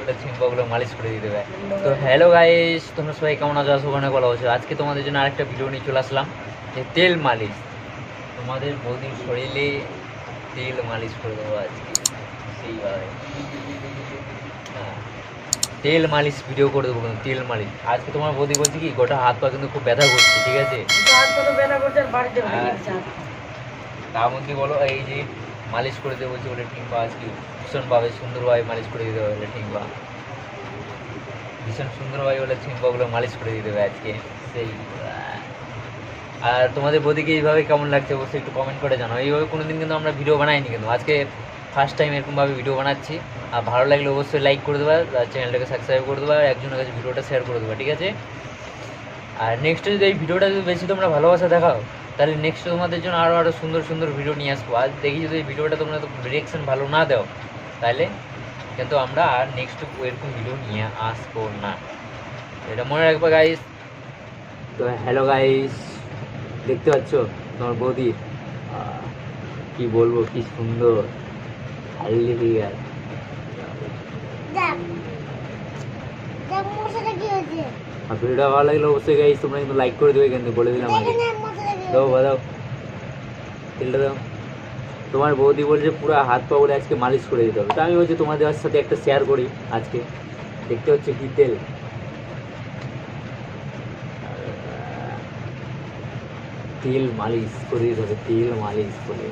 ওটা ছিম্পাগুলো মালিশ করে দিতে হবে তো হ্যালো গাইস তোমরা সবাই কেমন আছো? আসো ওখানে বলা হচ্ছে আজকে তোমাদের জন্য আরেকটা ভিডিও নিয়ে চলে আসলাম যে তেল মালিশ। তোমাদের বৌদির শরীরে তেল মালিশ করে দেবো আজকে। সেইভাবে হ্যাঁ। তেল মালিশ ভিডিও করে দেবো কিন্তু তেল মালিশ। আজকে তোমার বৌদি বলছে কি গোটা হাত পা কিন্তু খুব ব্যথা করছে ঠিক আছে? তার মধ্যে বলো এই যে মালিশ করে দেবো বলছে বলে টিম্বা আজকে ভীষণভাবে সুন্দরভাবে মালিশ করে দিতে হবে বলে টিম্বা ভীষণ সুন্দরভাবে বলে টিম্বাগুলো মালিশ করে দিতে হবে আজকে, সেই। আর তোমাদের বদিকে এইভাবে কেমন লাগছে অবশ্যই একটু কমেন্ট করে জানাও। এইভাবে কোনোদিন কিন্তু আমরা ভিডিও বানাইনি কিন্তু, আজকে ফার্স্ট টাইম এরকমভাবে ভিডিও বানাচ্ছি। আর ভালো লাগলে অবশ্যই লাইক করে দেবা, আর চ্যানেলটাকে সাবস্ক্রাইব করে দেবা, আর একজনের কাছে ভিডিওটা শেয়ার করে দেবা, ঠিক আছে? আর নেক্সট যদি এই ভিডিওটা যদি বেশি তোমরা ভালোবাসা দেখাও তাহলে নেক্সট তোমাদের জন্য আরও আরও সুন্দর সুন্দর ভিডিও নিয়ে আসব। আর দেখি যদি এই ভিডিওটা তোমরা ডিরেকশন ভালো না দাও তাহলে কিন্তু আমরা আর নেক্সট এরকম ভিডিও নিয়ে আসব না। এটা মনে রাখবে গাইস তো হ্যালো গাইস দেখতে পাচ্ছ? তোমার বৌদি কি বলব কি সুন্দর। হাল্লি ফিগার ভিডিওটা ভালো লাগলে অবশ্যই গাইস তোমরা কিন্তু লাইক করে দেবে কিন্তু বলে দিলাম আগে। দাও বাদাও তেলটা দাও। তোমার বৌদি বলছে পুরো হাত পা বলে আজকে মালিশ করে দিতে হবে। তো আমি বলছি তোমাদের সাথে একটা শেয়ার করি আজকে। দেখতে হচ্ছে কি তেল। তেল মালিশ করে দিতে হবে, তেল মালিশ করে।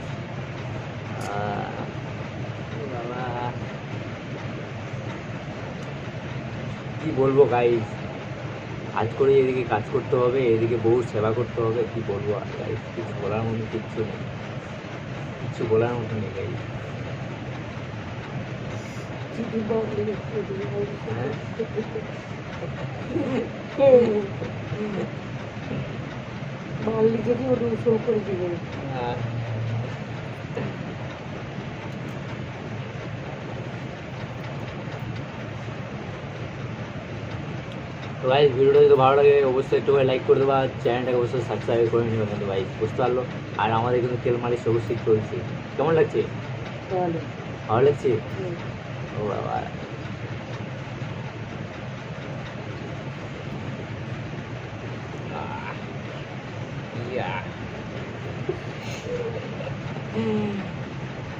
কি বলব গাইস কাজ করে এদিকে কাজ করতে হবে এদিকে বউর সেবা করতে হবে কি বলব আর কিছু বলার মতো কিচ্ছু নেই। কিছু বলার মতো নেই গাইস হ্যাঁ। যদি ওটা করে দিবে তো ভাই ভিডিওটা যদি ভালো লাগে অবশ্যই একটু লাইক করে দেবো। চ্যানেলটাকে অবশ্যই সাবস্ক্রাইব করে নেবে কিন্তু ভাই বুঝতে পারল? আর আমাদের কিন্তু তেল মালিশ অবশ্যই চলছে। কেমন লাগছে? ভালো। লাগছে? ও বাবা।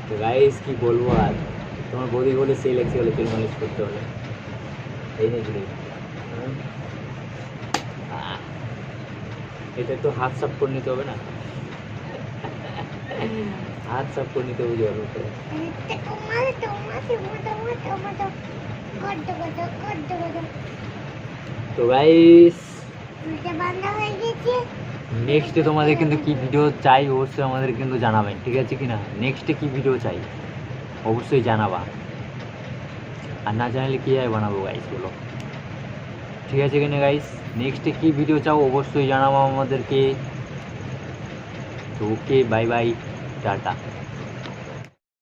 তো গাইস কি বলব আর? তোমার বৌদি বলে সেই লাগছে বলে তেল মালিশ করতে হলে এই নাকি এটা তো হাত সাফ করে নিতে হবে না? হাত সাফ করে নিতে হবে করে তো গাইস নেক্সটে তোমাদের কিন্তু কি ভিডিও চাই, অবশ্যই আমাদের কিন্তু জানাবেন, ঠিক আছে কি না নেক্সটে কি ভিডিও চাই? অবশ্যই জানাবা। আর না জানালে কী হয় বানাবো গাইস বলো? ঠিক আছে কিনা গাইস নেক্সটে কী ভিডিও চাও অবশ্যই জানাব আমাদেরকে। তো ওকে বাই বাই টাটা।